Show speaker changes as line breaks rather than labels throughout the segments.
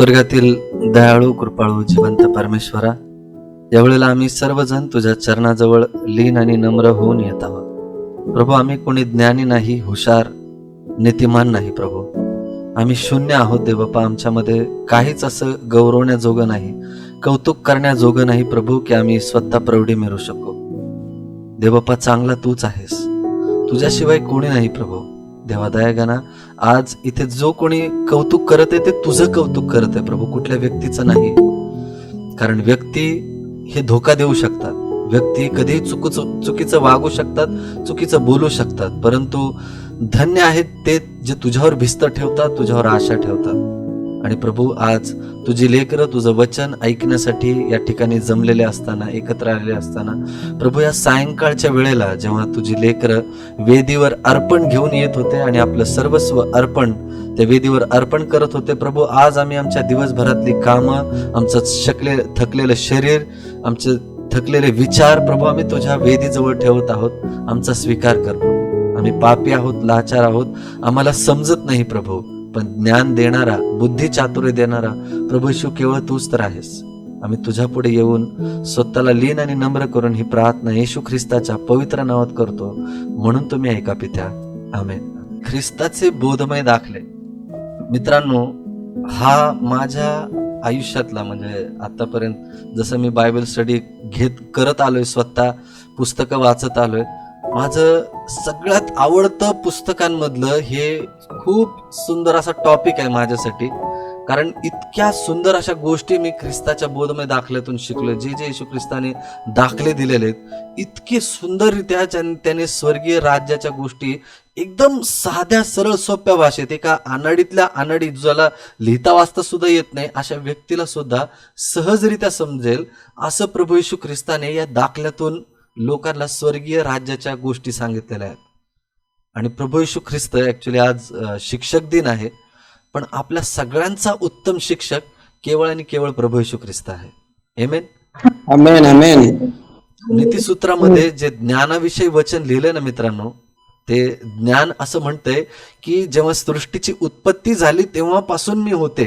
स्वर्गातील दयाळू कृपाळू जिवंत परमेश्वरा यावेळेला आम्ही सर्वजण तुझ्या चरणाजवळ लीन आणि नम्र होऊन येत आहोत. प्रभू आम्ही कोणी ज्ञानी नाही हुशार नीतिमान नाही प्रभू. आम्ही शून्य आहोत देवप्पा आमच्यामध्ये काहीच असं गौरवण्याजोगं नाही कौतुक करण्याजोगं नाही प्रभू की आम्ही स्वतः प्रौढी मिळू शकू. देवप्पा चांगला तूच आहेस. तुझ्याशिवाय कोणी नाही प्रभू. देवा दयागणा आज इथे जो कोणी कौतुक करत आहे ते तुझं कौतुक करत आहे प्रभू. कुठल्या व्यक्तीचं नाही. कारण व्यक्ती हे धोका देऊ शकतात. व्यक्ती कधीही चुक चुकीचं वागू शकतात चुकीचं बोलू शकतात. परंतु धन्य आहेत ते जे तुझ्यावर भिस्त ठेवतात तुझ्यावर आशा ठेवतात. आणि प्रभू आज तुझी लेकरं तुझं वचन ऐकण्यासाठी या ठिकाणी जमलेले असताना एकत्र आलेले असताना प्रभू या सायंकाळच्या वेळेला जेव्हा तुझी लेकरं वेदीवर अर्पण घेऊन येत होते आणि आपलं सर्वस्व अर्पण त्या वेदीवर अर्पण करत होते प्रभू आज आम्ही आमच्या दिवसभरातली कामं आमचं शकले थकलेलं शरीर आमचे थकलेले विचार प्रभू आम्ही तुझ्या वेदीजवळ ठेवत आहोत आमचा स्वीकार कर आम्ही पापी आहोत लाचार आहोत आम्हाला समजत नाही प्रभू. पण ज्ञान देणारा बुद्धी चातुर्य देणारा प्रभू केवळ तूच तर आहेस. आम्ही तुझ्या पुढे येऊन स्वतःला लीन आणि नम्र करून ही प्रार्थना येशू ख्रिस्ताच्या पवित्र नावात करतो. म्हणून तुम्ही ऐका पित्या. आमेन. ख्रिस्ताचे बोधमय दाखले. मित्रांनो हा माझ्या आयुष्यातला म्हणजे आतापर्यंत जसं मी बायबल स्टडी घेत करत आलोय स्वतः पुस्तकं वाचत आलोय माझं सगळ्यात आवडतं पुस्तकांमधलं हे खूप सुंदर असा टॉपिक आहे माझ्यासाठी. कारण इतक्या सुंदर अशा गोष्टी मी ख्रिस्ताच्या बोधमय दाखल्यातून शिकलो जे जे येशू ख्रिस्ताने दाखले दिलेले आहेत इतके सुंदररित्या त्याने स्वर्गीय राज्याच्या गोष्टी एकदम साध्या सरळ सोप्या भाषेत एका अनाडीतल्या अनाडी ज्याला लिहिता वाचता सुद्धा येत नाही अशा व्यक्तीला सुद्धा सहजरित्या समजेल असं प्रभू येशू ख्रिस्ताने या दाखल्यातून लोकांना स्वर्गीय राज्याच्या गोष्टी सांगितलेल्या आहेत. आणि प्रभू येशू ख्रिस्त ऍक्च्युली आज शिक्षक दिन आहे. पण आपल्या सगळ्यांचा उत्तम शिक्षक केवळ आणि केवळ प्रभू येशू ख्रिस्त आहे. एमेन
अमेन अमेन
नीतिसूत्रामध्ये जे ज्ञानाविषयी वचन लिहिलं ना मित्रांनो ते ज्ञान असं म्हणतंय की जेव्हा सृष्टीची उत्पत्ती झाली तेव्हापासून मी होते.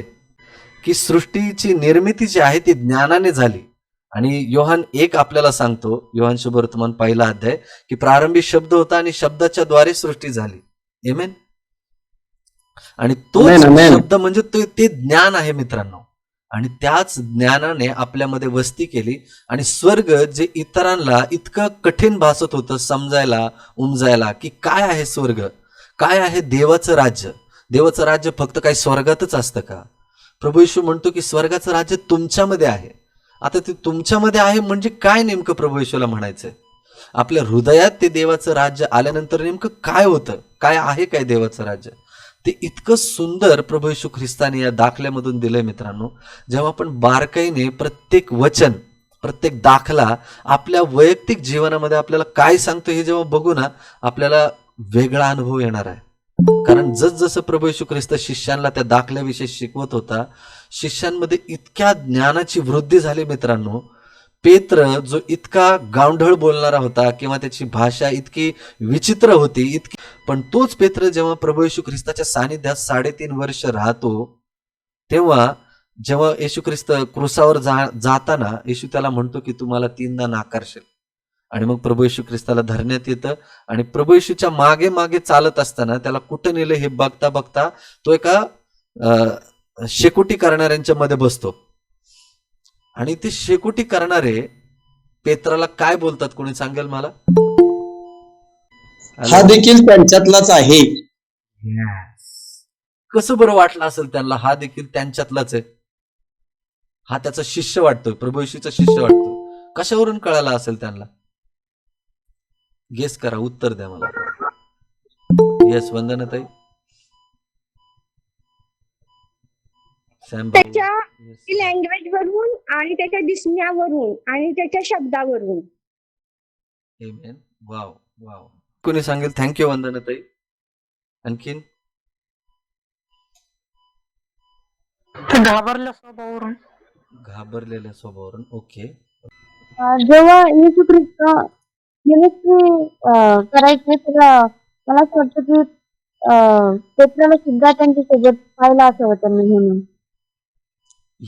की सृष्टीची निर्मिती जी आहे ती ज्ञानाने झाली. आणि योहान एक आपल्याला सांगतो योहान शुभवर्तमान पहिला अध्याय की प्रारंभी शब्द होता आणि शब्दाच्या द्वारे सृष्टी झाली. एमेन आणि तो. शब्द म्हणजे ते ते ज्ञान आहे मित्रांनो. आणि त्याच ज्ञानाने आपल्यामध्ये वस्ती केली आणि स्वर्ग जे इतरांना इतकं कठीण भासत होतं समजायला उमजायला की काय आहे स्वर्ग? काय आहे देवाचं राज्य? देवाचं राज्य फक्त काही स्वर्गातच असतं का? प्रभू येशू म्हणतो की स्वर्गाचं राज्य तुमच्यामध्ये आहे. आता ते तुमच्यामध्ये आहे म्हणजे काय नेमकं प्रभू येशूला म्हणायचंय? आपल्या हृदयात ते देवाचं राज्य आल्यानंतर नेमकं काय होतं? काय आहे काय देवाचं राज्य? ते इतकं सुंदर प्रभू येशू ख्रिस्ताने या दाखल्यामधून दिलंय मित्रांनो जेव्हा आपण बारकाईने प्रत्येक वचन प्रत्येक दाखला आपल्या वैयक्तिक जीवनामध्ये आपल्याला काय सांगतो हे जेव्हा बघू ना आपल्याला वेगळा अनुभव येणार आहे. कारण जसजसं प्रभू येशू ख्रिस्त शिष्यांना त्या दाखल्याविषयी शिकवत होता शिष्यांमध्ये इतक्या ज्ञानाची वृद्धी झाली मित्रांनो. पेत्र जो इतका गावढळ बोलणारा होता किंवा त्याची भाषा इतकी विचित्र होती इतकी पण तोच पेत्र जेव्हा प्रभू येशू ख्रिस्ताच्या सानिध्यात साडेतीन वर्ष राहतो तेव्हा जेव्हा येशू ख्रिस्त क्रुसावर जा जाताना येशू त्याला म्हणतो की तुम्हाला तीनदा नाकारशील. आणि मग प्रभू येशू ख्रिस्ताला धरण्यात येतं आणि प्रभू येशूच्या मागे मागे चालत असताना त्याला कुठं नेलं हे बघता बघता तो एका शेकोटी करणाऱ्यांच्या मध्ये बसतो. आणि ते शेकोटी करणारे पेत्राला काय बोलतात? कोणी सांगेल मला?
हा देखील त्यांच्यातलाच आहे.
कसं बरं वाटलं असेल त्यांना? हा देखील त्यांच्यातलाच आहे. हा त्याचा शिष्य वाटतोय. प्रभू येशूचा शिष्य वाटतोय. कशावरून कळाला असेल त्यांना? गेस करा. उत्तर द्या मला. येस वंदनताई
त्याच्या. लँग्वेज वरून आणि त्याच्या दिसण्यावरून आणि त्याच्या शब्दावरून.
Amen. वाव वाव कोणी सांगेल थँक्यू वंदनताई. आणखीन?
घाबरल्या स्वभावावरून.
घाबरलेल्या स्वभावावरून. ओके
अं, जेव्हा येशू ख्रिस्त मिनिस्ट्री करायचे तर मला असं वाटतं की अं, पेत्राला सुद्धा त्यांच्यासोबत पाहिलं असावं त्यांनी म्हणून.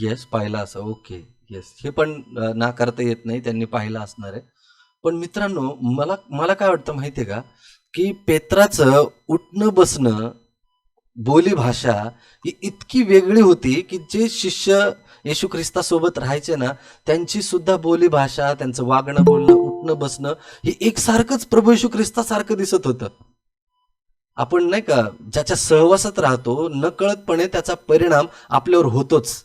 येस पाहिला असं. ओके येस हे पण नाकारता येत नाही. त्यांनी पाहिलं असणार आहे. पण मित्रांनो मला मला काय वाटतं माहिती आहे का? की पेत्राचं उठणं बसणं बोलीभाषा ही इतकी वेगळी होती की जे शिष्य येशू ख्रिस्तासोबत राहायचे ना त्यांची सुद्धा बोलीभाषा त्यांचं वागणं बोलणं उठणं बसणं हे एकसारखंच प्रभू येशू ख्रिस्तासारखं दिसत होतं. आपण नाही का ज्याच्या सहवासात राहतो नकळतपणे त्याचा परिणाम आपल्यावर होतोच.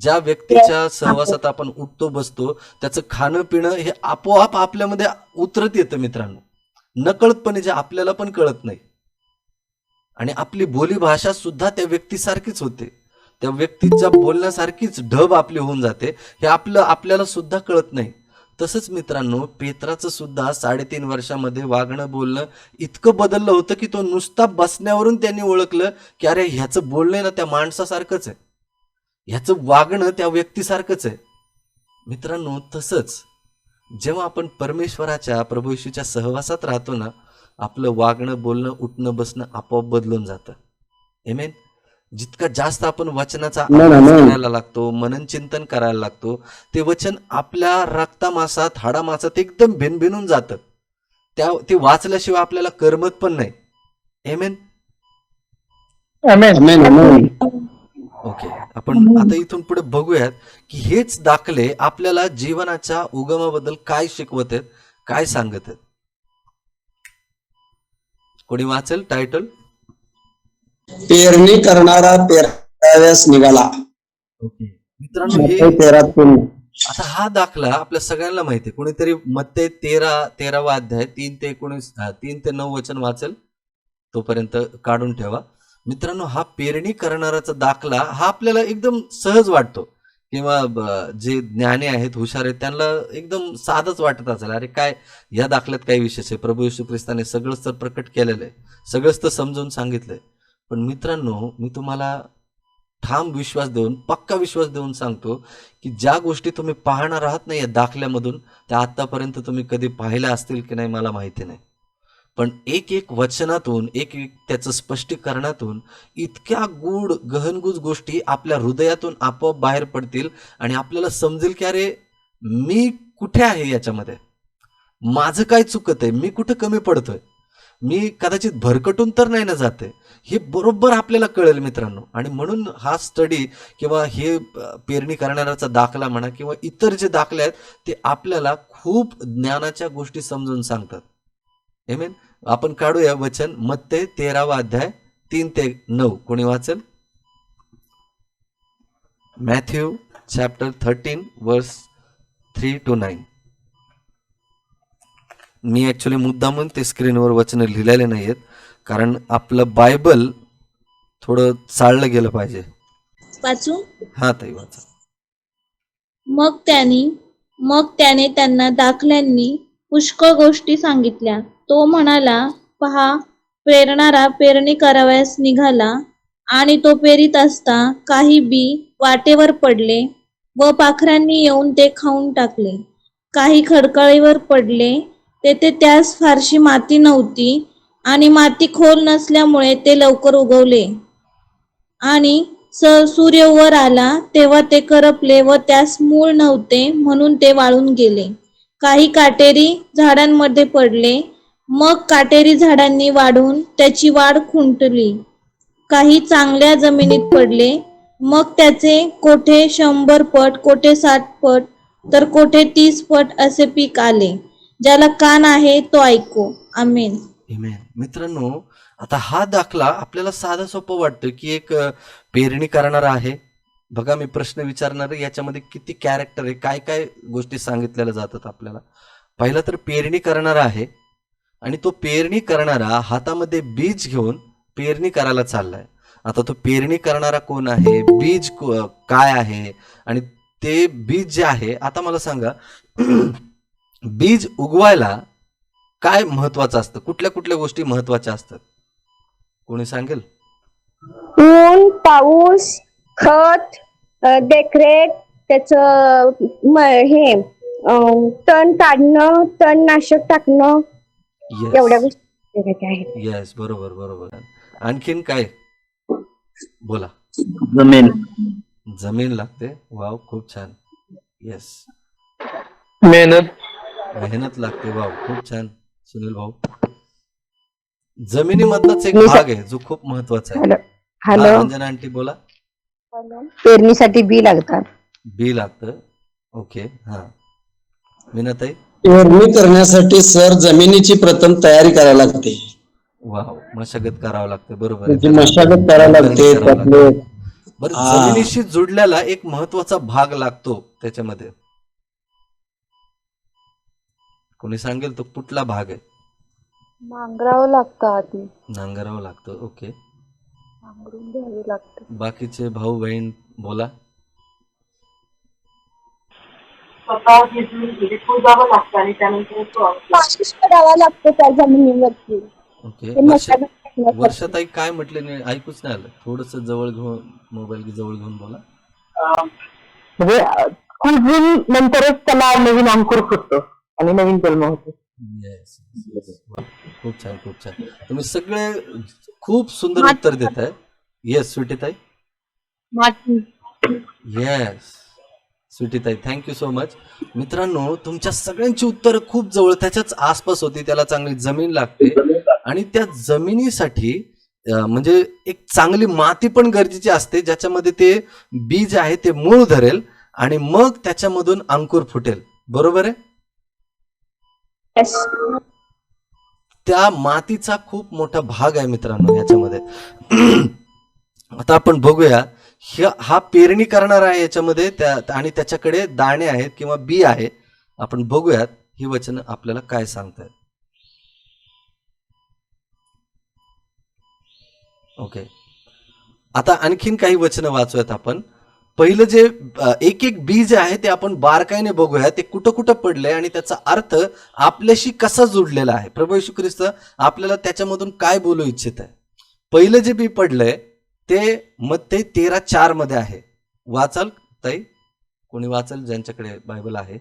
ज्या व्यक्तीच्या सहवासात आपण उठतो बसतो त्याचं खाणं पिणं हे आपोआप आपल्यामध्ये उतरत येतं मित्रांनो. नकळतपणे जे आपल्याला पण कळत नाही. आणि आपली बोली भाषा सुद्धा त्या व्यक्तीसारखीच होते. त्या व्यक्तीच्या बोलण्यासारखीच ढब आपली होऊन जाते. हे आपलं आपल्याला सुद्धा कळत नाही. तसंच मित्रांनो पेत्राचं सुद्धा साडेतीन वर्षामध्ये वागणं बोलणं इतकं बदललं होतं की तो नुसता बसण्यावरून त्यांनी ओळखलं की अरे ह्याचं बोलणं ना त्या माणसासारखंच आहे. ह्याचं वागणं त्या व्यक्तीसारखंच आहे. मित्रांनो तसंच जेव्हा आपण परमेश्वराच्या प्रभू येशूच्या सहवासात राहतो ना आपलं वागणं बोलणं उठणं बसणं आपोआप बदलून जातं. एमेन जितका जास्त आपण वचनाचा. करायला लागतो मनन चिंतन करायला लागतो ते वचन आपल्या रक्तामासात हाडामासात एकदम भिनभिनून जातं. त्या ते वाचल्याशिवाय आपल्याला करमत पण नाही. Amen okay. आपण आता इथून पुढे बघूयात की हेच दाखले आपल्याला जीवनाच्या उगमाबद्दल काय शिकवत आहेत काय सांगत आहेत. कोणी वाचेल टायटल
पेरणी करणारा पेराव्यास निघाला.
ओके. मित्रांनो हे आता हा दाखला आपल्या सगळ्यांना माहिती आहे. कोणीतरी मत्ते तेरा तेरावा अध्याय तीन ते एकोणीस तीन ते नऊ वचन वाचेल. तोपर्यंत काढून ठेवा. मित्रांनो हा पेरणी करणाराचा दाखला हा आपल्याला एकदम सहज वाटतो. किंवा जे ज्ञाने आहेत हुशार आहेत त्यांना एकदम साधच वाटत असेल. अरे काय या दाखल्यात काय विशेष आहे? प्रभू येशू ख्रिस्ताने सगळंच तर प्रकट केलेलं आहे. सगळंच तर समजून सांगितलंय. पण मित्रांनो मी तुम्हाला ठाम विश्वास देऊन पक्का विश्वास देऊन सांगतो की ज्या गोष्टी तुम्ही पाहणार आहात ना या दाखल्यामधून त्या आत्तापर्यंत तुम्ही कधी पाहिल्या असतील की नाही मला माहिती नाही. पण एक एक वचनातून एक एक त्याचं स्पष्टीकरणातून इतक्या गूढ गहनगूज गोष्टी आपल्या हृदयातून आपोआप बाहेर पडतील आणि आपल्याला समजेल की अरे मी कुठे आहे याच्यामध्ये? माझं काय चुकत आहे? मी कुठं कमी पडतोय? मी कदाचित भरकटून तर नाही ना जाते? हे बरोबर आपल्याला कळेल मित्रांनो. आणि म्हणून हा स्टडी किंवा हे पेरणी करणाऱ्याचा दाखला म्हणा किंवा इतर जे दाखले आहेत ते आपल्याला खूप ज्ञानाच्या गोष्टी समजून सांगतात. एमेन आपण काढूया वचन. मत्ते तेरावा अध्याय तीन ते नऊ. कोणी वाचेल? Matthew chapter thirteen verse three to nine. Me actually मुद्दामून ते स्क्रीनवर वचन लिहिलेले नाही आहेत कारण आपलं बायबल थोडं चाललं गेलं पाहिजे.
वाचू?
हा ताई वाचा.
मग त्याने मग त्याने त्यांना दाखल्यांनी पुष्कळ गोष्टी सांगितल्या. तो म्हणाला पहा पेरणारा पेरणी करावयास निघाला आणि तो पेरीत असता काही बी वाटेवर पडले व पाखरांनी येऊन ते खाऊन टाकले. काही खडकाळीवर पडले तेथे त्यास फारशी माती नव्हती आणि माती खोल नसल्यामुळे ते लवकर उगवले. आणि स सूर्य वर आला तेव्हा ते करपले व त्यास मूळ नव्हते म्हणून ते वाळून गेले. काही काटेरी झाडांमध्ये पडले मग काटेरी झाडांनी वाढून त्याची वाढ खुंटली. काही चांगल्या जमिनीत पडले मग त्याचे कोठे शंभर पट कोठे साठ पट तर कोठे तीस पट असे पीक आले ज्याला कान आहे तो ऐको. आमेन.
Amen. मित्रांनो आता हा दाखला आपल्याला साधा सोपं वाटतं की एक अ, पेरणी करणारा आहे. बघा मी प्रश्न विचारणार आहे, याच्यामध्ये किती कॅरेक्टर आहे काय काय गोष्टी सांगितलेल्या जातात आपल्याला. पहिला तर पेरणी करणारा आहे. आणि तो पेरणी करणारा हातामध्ये बीज घेऊन पेरणी करायला चाललाय. आता तो पेरणी करणारा कोण आहे? बीज काय आहे? आणि ते बीज जे आहे आता मला सांगा बीज उगवायला काय महत्वाचं असतं? कुठल्या कुठल्या गोष्टी महत्त्वाच्या असतात? कोणी सांगेल?
ऊन पाऊस खत देखरेख त्याच हे तण काढणं तण नाशक टाकणं एवढ्या गोष्टी त्याच्या आहेत.
येस बरोबर बरोबर. आणखीन काय? बोला.
जमीन.
जमीन लागते. वाव खूप छान. येस
मेहनत.
मेहनत लागते. वाव खूप छान. सुनील भाऊ. जमिनीमधलाच एक
मी
भाग आहे जो खूप महत्त्वाचा आहे.
हॅलो.
हा,
हॅलो.
अंजना आंटी बोला.
पेरणीसाठी बी लागतात.
बी लागतं. ओके हा. मीनाताई.
पेरणी करण्यासाठी सर जमिनीची प्रथम तयारी करावी लागते.
वाव मशागत करावं लागते बरोबर आहे.
त्याची मशागत करावी लागते
करावं लागतं.
त्यातले
बरं
हा.
जमिनीशी जुडल्याला एक महत्त्वाचा भाग लागतो त्याच्यामध्ये. कोणी सांगेल तो कुठला भाग आहे?
नांगरावं लागतं आधी.
नांगरावं लागतं ओके.
नांगरून घ्यावी लागते.
बाकीचे भाऊ बहीण बोला.
स्वतः भिजून म्हणजे कुजावं लागतं आणि त्यानंतर तो
पाऊस पडावा लागतो त्या जमिनीवरती.
ओके.
ते
वर्षा
मशागत करण्यासाठी.
वर्षाताई काय म्हटले नाही ऐकूच नाही आलं. थोडस जवळ घेऊन मोबाईल जवळ घेऊन बोला.
म्हणजे कुजून नंतरच त्याला नवीन अंकुर फुटतो आणि नवीन जन्म होतो.
येस खूप छान खूप छान. तुम्ही सगळे खूप सुंदर उत्तर देत आहे येस स्वीटीताई येस स्वीटीताई थँक्यू सो मच मित्रांनो तुमच्या सगळ्यांची उत्तर खूप जवळ त्याच्याच आसपास होती त्याला चांगली जमीन लागते. आणि त्या जमिनीसाठी म्हणजे एक चांगली माती पण गरजेची असते ज्याच्यामध्ये ते बीज आहे ते मूळ धरेल आणि मग त्याच्यामधून अंकुर फुटेल. बरोबर आहे. त्या मातीचा खूप मोठा भाग आहे मित्रांनो याच्यामध्ये आता आपण बघूया हा पेरणी करणार आहे याच्यामध्ये त्या आणि त्याच्याकडे दाणे आहेत किंवा बी आहे. आपण बघूयात ही वचन आपल्याला काय सांगतायत. ओके. आता आणखीन काही वचनं वाचूयात आपण. पहिलं जे एक एक बी जे आहे ते आपण बारकाईने बघूया. ते कुठं कुठं पडलंय आणि त्याचा अर्थ आपल्याशी कसा जुडलेला आहे. प्रभू येशू ख्रिस्त आपल्याला त्याच्यामधून काय बोलू इच्छित आहे? पहिलं जे बी पडलंय ते मग ते तेरा चारमध्ये आहे. वाचाल ताई? कोणी वाचाल ज्यांच्याकडे बायबल आहे?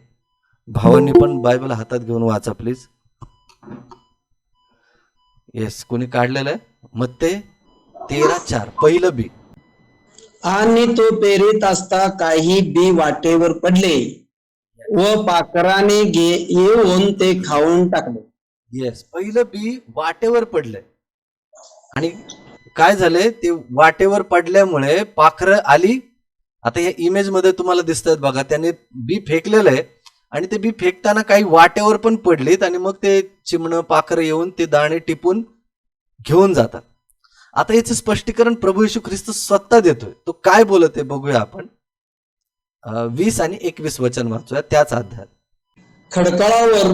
भावांनी पण बायबल हातात घेऊन वाचा प्लीज. येस कोणी काढलेलं आहे? मग ते तेरा चार पहिलं बी.
आणि तो पेरीत असता काही बी वाटेवर पडले व पाखराने गे येऊन ते खाऊन टाकले.
येस पहिलं बी वाटेवर पडलंय. आणि काय झालंय? ते वाटेवर पडल्यामुळे पाखरं आली. आता या इमेजमध्ये तुम्हाला दिसत आहेत बघा त्याने बी फेकलेलं आहे. आणि ते बी फेकताना काही वाटेवर पण पडलीत आणि मग ते चिमणं पाखरं येऊन ते दाणे टिपून घेऊन जातात. आता याचं स्पष्टीकरण प्रभू येशू ख्रिस्त स्वतः देतोय. तो काय बोलत आहे बघूया आपण. वीस आणि एकवीस वचन वाचूया त्याच अध्यात
खडकाळावर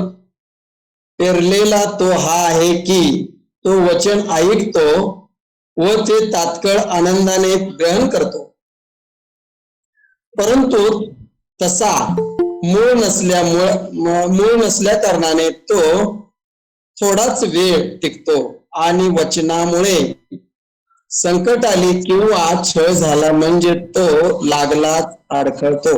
पेरलेला तो हा आहे की तो वचन ऐकतो व ते तात्काळ आनंदाने ग्रहण करतो. परंतु तसा मूळ नसल्यामुळे मूळ नसल्या कारणाने तो थोडाच वेळ टिकतो आणि वचनामुळे संकट आली किंवा छळ झाला म्हणजे तो लागलाच अडखळतो.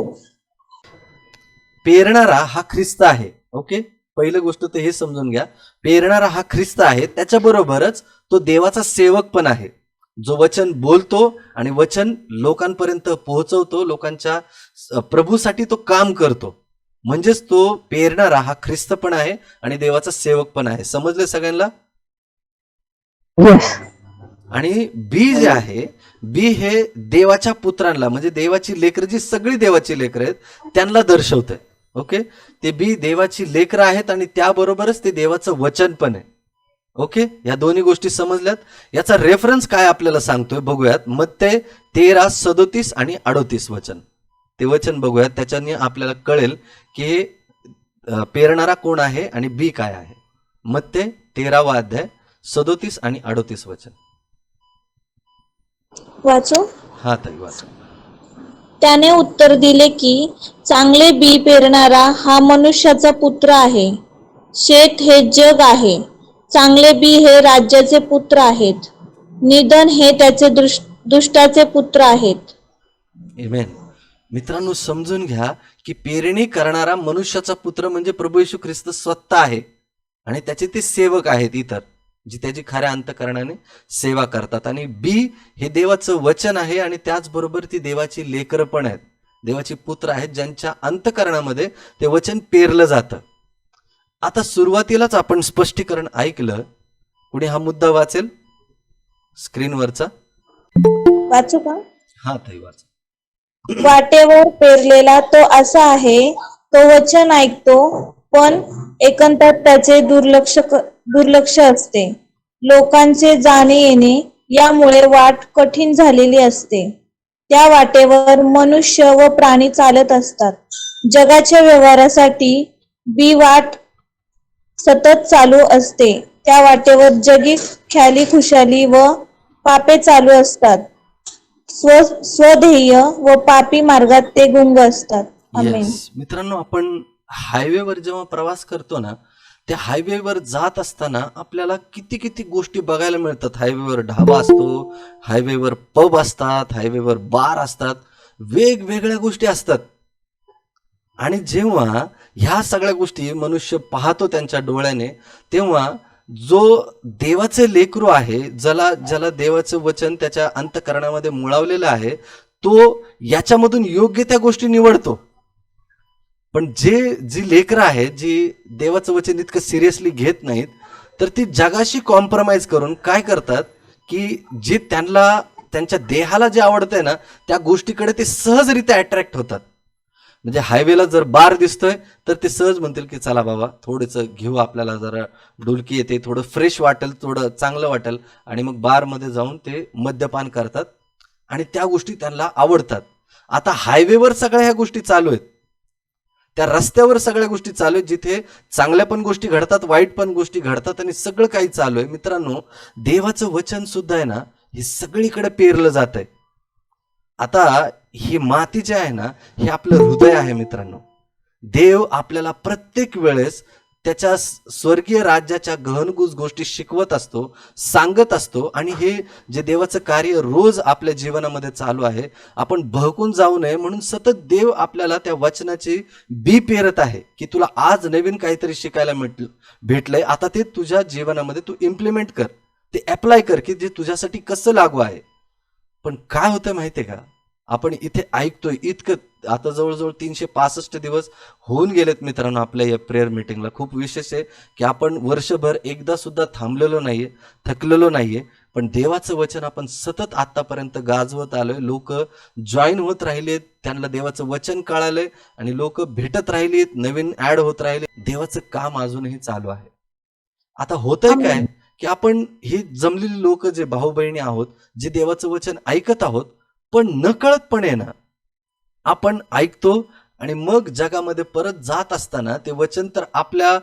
पेरणारा हा ख्रिस्त आहे ओके? पहिली गोष्ट तर हे समजून घ्या. पेरणारा हा ख्रिस्त आहे त्याच्याबरोबरच तो देवाचा सेवक पण आहे. जो वचन बोलतो आणि वचन लोकांपर्यंत पोहोचवतो लोकांच्या प्रभूसाठी तो काम करतो. म्हणजेच तो पेरणारा हा ख्रिस्त पण आहे आणि देवाचा सेवक पण आहे. समजले सगळ्यांना? आणि बी जे आहे बी हे देवाच्या पुत्रांना म्हणजे देवाची लेकरं जी सगळी देवाची लेकरं आहेत त्यांना दर्शवतंय. ओके? ते बी देवाची लेकरं आहेत आणि त्याबरोबरच ते देवाचं वचन पण आहे. ओके? या दोन्ही गोष्टी समजल्यात. याचा रेफरन्स काय आपल्याला सांगतोय बघूयात. मग ते तेरा सदोतीस आणि अडोतीस वचन. ते वचन बघूयात. त्याच्याने आपल्याला कळेल की हे पेरणारा कोण आहे आणि बी काय आहे. मग ते तेरावा अध्याय सदोतीस आणि अडोतीस वचन.
वाचू?
हा ताई वाचा.
त्याने उत्तर दिले की चांगले बी पेरणारा हा मनुष्याचा पुत्र आहे. शेत हे जग आहे. चांगले बी हे राज्याचे पुत्र आहेत. निधन हे त्याचे दुष्टाचे पुत्र आहेत.
मित्रांनो समजून घ्या की पेरणी करणारा मनुष्याचा पुत्र म्हणजे प्रभू येशू ख्रिस्त स्वतः आहे आणि त्याचे ते सेवक आहेत इतर. जी त्याची खऱ्या अंतकरणाने सेवा करतात. आणि बी हे देवाचं वचन आहे आणि त्याचबरोबर ती देवाची लेकरं पण आहेत. देवाची पुत्र आहेत ज्यांच्या अंतकरणामध्ये ते वचन पेरलं जातं. आता सुरुवातीलाच आपण स्पष्टीकरण ऐकलं. कुणी हा मुद्दा वाचेल? स्क्रीनवरचा?
वाचू का?
हा ताई वाच.
वाटेवर पेरलेला तो असा आहे तो वचन ऐकतो पण एकंदर त्याचे दुर्लक्ष दुर्लक्ष असते. लोकांचे जाणे येणे यामुळे वाट कठीण झालेली असते. त्या वाटेवर मनुष्य व प्राणी चालत असतात. जगाच्या व्यवहारासाठी बी वाट सतत चालू असते. त्या वाटेवर जगी ख्याली खुशाली व पापे चालू असतात. स्व स्वध्येय व पापी मार्गात ते गुंग असतात.
yes. मित्रांनो आपण हायवेवर जेव्हा प्रवास करतो ना त्या हायवेवर जात असताना आपल्याला किती किती गोष्टी बघायला मिळतात. हायवेवर ढाबा असतो हायवेवर पब असतात हायवेवर बार असतात. वेगवेगळ्या गोष्टी असतात. आणि जेव्हा ह्या सगळ्या गोष्टी मनुष्य पाहतो त्यांच्या डोळ्याने तेव्हा जो देवाचे लेकरू आहे ज्याला ज्याला देवाचं वचन त्याच्या अंतकरणामध्ये मुळावलेलं आहे तो याच्यामधून योग्य त्या गोष्टी निवडतो. पण जे जी लेकरं आहेत जी देवाचं वचन इतकं सिरियसली घेत नाहीत तर ती जगाशी कॉम्प्रोमाइज करून काय करतात की जे त्यांना त्यांच्या देहाला जे आवडतंय ना त्या गोष्टीकडे ते सहजरित्या अट्रॅक्ट होतात. म्हणजे हायवेला जर बार दिसतोय तर ते सहज म्हणतील की चला बाबा थोडंसं घेऊ आपल्याला जरा डुलकी येते थोडं फ्रेश वाटेल थोडं चांगलं वाटेल. आणि मग बारमध्ये जाऊन ते मद्यपान करतात आणि त्या गोष्टी त्यांना आवडतात. आता हायवेवर सगळ्या ह्या गोष्टी चालू आहेत. त्या रस्त्यावर सगळ्या गोष्टी चालू आहेत जिथे चांगल्या पण गोष्टी घडतात वाईट पण गोष्टी घडतात आणि सगळं काही चालू आहे. मित्रांनो देवाचं वचन सुद्धा आहे ना हे सगळीकडे पेरलं जात आहे. आता ही माती जी आहे ना हे आपलं हृदय आहे मित्रांनो. देव आपल्याला प्रत्येक वेळेस त्याच्या स्वर्गीय राज्याच्या गहनगुज गोष्टी शिकवत असतो सांगत असतो आणि हे जे देवाचं कार्य रोज आपल्या जीवनामध्ये चालू आहे आपण भहकून जाऊ नये म्हणून सतत देव आपल्याला त्या वचनाची बी पेरत आहे की तुला आज नवीन काहीतरी शिकायला मिळतं भेटलंय आता ते तुझ्या जीवनामध्ये तू इम्प्लिमेंट कर ते अप्लाय कर की जे तुझ्यासाठी कसं लागू आहे. पण काय होतं माहितीये का? आपण इथे ऐकतोय इतकं आता जवळजवळ तीनशे पासष्ट दिवस होऊन गेलेत मित्रांनो आपल्या या प्रेयर मिटिंगला खूप विशेष आहे की आपण वर्षभर एकदा सुद्धा थांबलेलो नाहीये थकलेलो नाहीये पण देवाचं वचन आपण सतत आतापर्यंत गाजवत आलोय. लोक जॉईन होत राहिलेत त्यांना देवाचं वचन कळालंय आणि लोक भेटत राहिलीत नवीन ऍड होत राहिले. देवाचं काम अजूनही चालू आहे. आता होतंय काय की आपण ही जमलेली लोक जे भाऊ बहिणी आहोत जे देवाचं वचन ऐकत आहोत पण नकळतपणे ना आपण ऐकतो आणि मग जगामध्ये परत जात असताना ते वचन तर आपल्या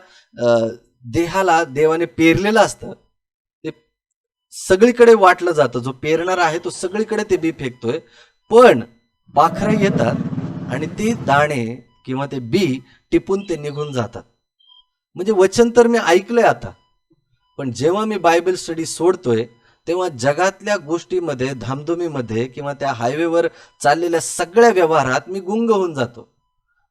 देहाला देवाने पेरलेलं असतं. ते सगळीकडे वाटलं जातं. जो पेरणारा आहे तो सगळीकडे ते बी फेकतोय. पण पाखरं येतात आणि ते दाणे किंवा ते बी टिपून ते निघून जातात. म्हणजे वचन तर मी ऐकलंय आता. पण जेव्हा मी बायबल स्टडी सोडतोय तेव्हा जगातल्या गोष्टीमध्ये धामधुमीमध्ये किंवा त्या हायवेवर चाललेल्या सगळ्या व्यवहारात मी गुंग होऊन जातो.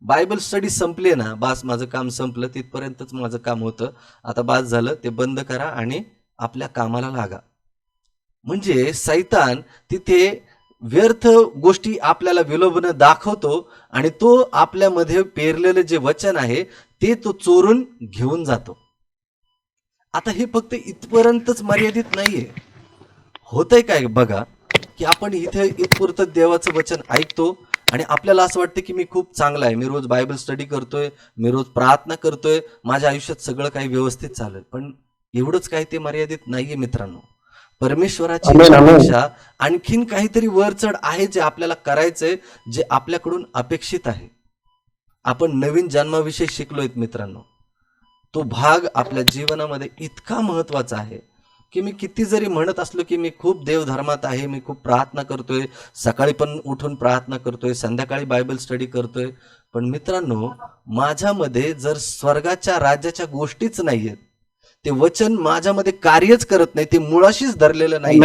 बायबल स्टडी संपली ना बास माझं काम संपलं तिथपर्यंतच माझं काम होतं. आता बास झालं ते बंद करा आणि आपल्या कामाला लागा. म्हणजे सैतान तिथे व्यर्थ गोष्टी आपल्याला विलोभनं दाखवतो आणि तो आपल्यामध्ये पेरलेलं जे वचन आहे ते तो चोरून घेऊन जातो. आता हे फक्त इथपर्यंतच मर्यादित नाहीये. होतंय काय बघा की आपण इथे इथपुरतं देवाचं वचन ऐकतो आणि आपल्याला असं वाटतं की मी खूप चांगला आहे. मी रोज बायबल स्टडी करतोय मी रोज प्रार्थना करतोय माझ्या आयुष्यात सगळं काही व्यवस्थित चालू आहे पण एवढंच काही ते मर्यादित नाहीये मित्रांनो. परमेश्वराची. इच्छा आणखीन काहीतरी वरचढ आहे जे आपल्याला करायचंय जे आपल्याकडून अपेक्षित आहे. आपण नवीन जन्माविषयी शिकलोय मित्रांनो. तो भाग आपल्या जीवनामध्ये इतका महत्त्वाचा आहे. की मी किती जरी म्हणत असलो की मी खूप देवधर्मात आहे मी खूप प्रार्थना करतोय सकाळी पण उठून प्रार्थना करतोय संध्याकाळी बायबल स्टडी करतोय पण मित्रांनो माझ्यामध्ये जर स्वर्गाच्या राज्याच्या गोष्टीच नाहीयेत ते वचन माझ्यामध्ये कार्यच करत नाही ते मुळाशीच धरलेलं नाही.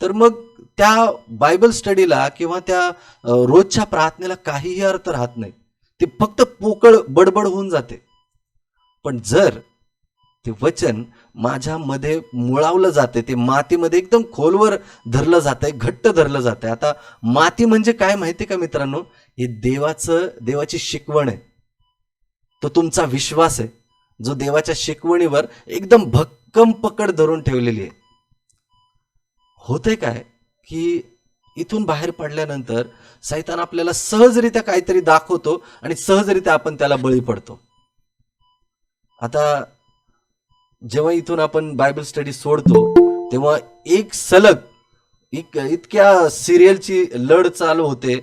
तर मग त्या बायबल स्टडीला किंवा त्या रोजच्या प्रार्थनेला काहीही अर्थ राहत नाही ते फक्त पोकळ बडबड होऊन जाते पण जर ते वचन माझ्यामध्ये मुळावलं जाते ते मातीमध्ये एकदम खोलवर धरलं जातंय घट्ट धरलं जातंय. आता माती म्हणजे काय माहिती का मित्रांनो? हे देवाचं देवाची शिकवण आहे. तो तुमचा विश्वास आहे. जो देवाच्या शिकवणीवर एकदम भक्कम पकड धरून ठेवलेली आहे. होतंय काय की इथून बाहेर पडल्यानंतर सैतान आपल्याला सहजरित्या काहीतरी दाखवतो आणि सहजरित्या आपण त्याला बळी पडतो. आता जेव्हा इथून आपण बायबल स्टडी सोडतो तेव्हा एक सलग एक इतक्या सिरियलची लढ चालू होते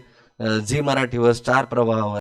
झी मराठीवर स्टार प्रवाहावर.